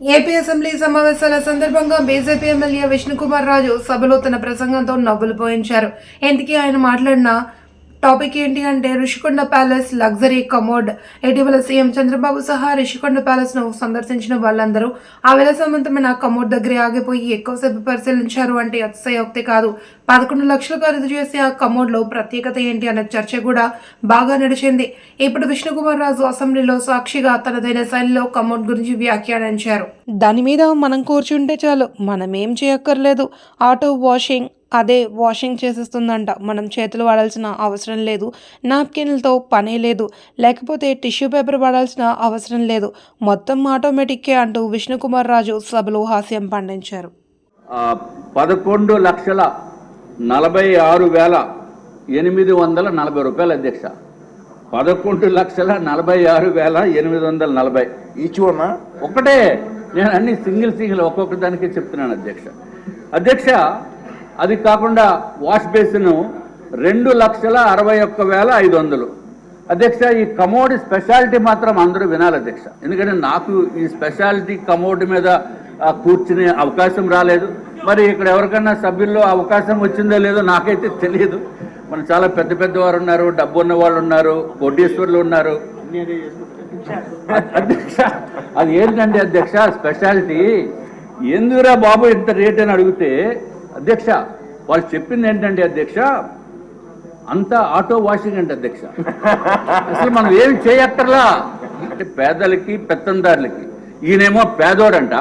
AP assembly సమావేశాల సందర్భంగా BJP MLA Vishnukumar Raju సభలో తన ప్రసంగంతో నవ్వులు పోయించారు. ఎందుకీ ఆయన మాట్లాడిన టాపిక్ ఏంటి అంటే ఋషికొండ ప్యాలెస్ లగ్జరీ కమోడ్. ఇటీవల సీఎం చంద్రబాబు సహా ఋషికొండ ప్యాలెస్ను సందర్శించిన వాళ్ళందరూ ఆ విలాసవంతమైన కమోడ్ దగ్గరే ఆగిపోయి ఎక్కువసేపు పరిశీలించారు అంటే అతిశయోక్తి కాదు. పదకొండు లక్షలు ఖరీదు చేసే ఆ కమోడ్లో ప్రత్యేకత ఏంటి అనే చర్చ కూడా బాగా నడిచింది. ఇప్పుడు విష్ణుకుమార్ రాజు అసెంబ్లీలో సాక్షిగా తనదైన శైలిలో కమోడ్ గురించి వ్యాఖ్యానించారు. దాని మీద మనం కూర్చుంటే చాలు. మనం ఏం చేయక్కర్లేదు. ఆటో వాషింగ్ అదే వాషింగ్ చేసేస్తుందంట. మనం చేతులు వాడాల్సిన అవసరం లేదు. నాప్కిన్లతో పనే లేదు. లేకపోతే టిష్యూ పేపర్ వాడాల్సిన అవసరం లేదు. మొత్తం ఆటోమేటిక్కే అంటూ విష్ణుకుమార్ రాజు సభలో హాస్యం పండించారు. పదకొండు లక్షల నలభై ఆరు వేల ఎనిమిది వందల నలభై రూపాయలు అధ్యక్ష. పదకొండు లక్షల నలభై ఆరు వేల ఎనిమిది వందల నలభై. ఈచ్ వన్ ఒకటే నేను అన్ని సింగిల్ సింగిల్ ఒక్కొక్క దానికి చెప్తున్నాను అధ్యక్ష. అధ్యక్ష అది కాకుండా వాష్ బేసిన్ రెండు లక్షల అరవై ఒక్క వేల ఐదు వందలు. అధ్యక్ష ఈ కమోడ్ స్పెషాలిటీ మాత్రం అందరూ వినాలి అధ్యక్ష. ఎందుకంటే నాకు ఈ స్పెషాలిటీ కమోడ్ మీద కూర్చునే అవకాశం రాలేదు. మరి ఇక్కడ ఎవరికన్నా సభ్యుల్లో అవకాశం వచ్చిందో లేదో నాకైతే తెలియదు. మనం చాలా పెద్ద పెద్ద వారు ఉన్నారు డబ్బు ఉన్న వాళ్ళు ఉన్నారు కోటీశ్వర్లు ఉన్నారు. అధ్యక్ష అది ఏంటంటే అధ్యక్ష స్పెషాలిటీ. ఎందుకురా బాబు ఇంత రేట్ అని అడిగితే అధ్యక్ష వాళ్ళు చెప్పింది ఏంటంటే అధ్యక్ష? అంతా ఆటో వాషింగ్ అంటే అధ్యక్ష. అసలు మనం ఏం చేయక్కర్లా? అంటే పేదలకి పెత్తందారులకి. ఈయనేమో పేదోడంట.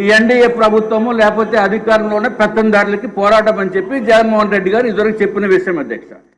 ఈ ఎన్డీఏ ప్రభుత్వము లేకపోతే అధికారంలోనే పెత్తందారులకి పోరాటం అని చెప్పి జగన్మోహన్ రెడ్డి గారు ఇదివరకు చెప్పిన విషయం అధ్యక్ష.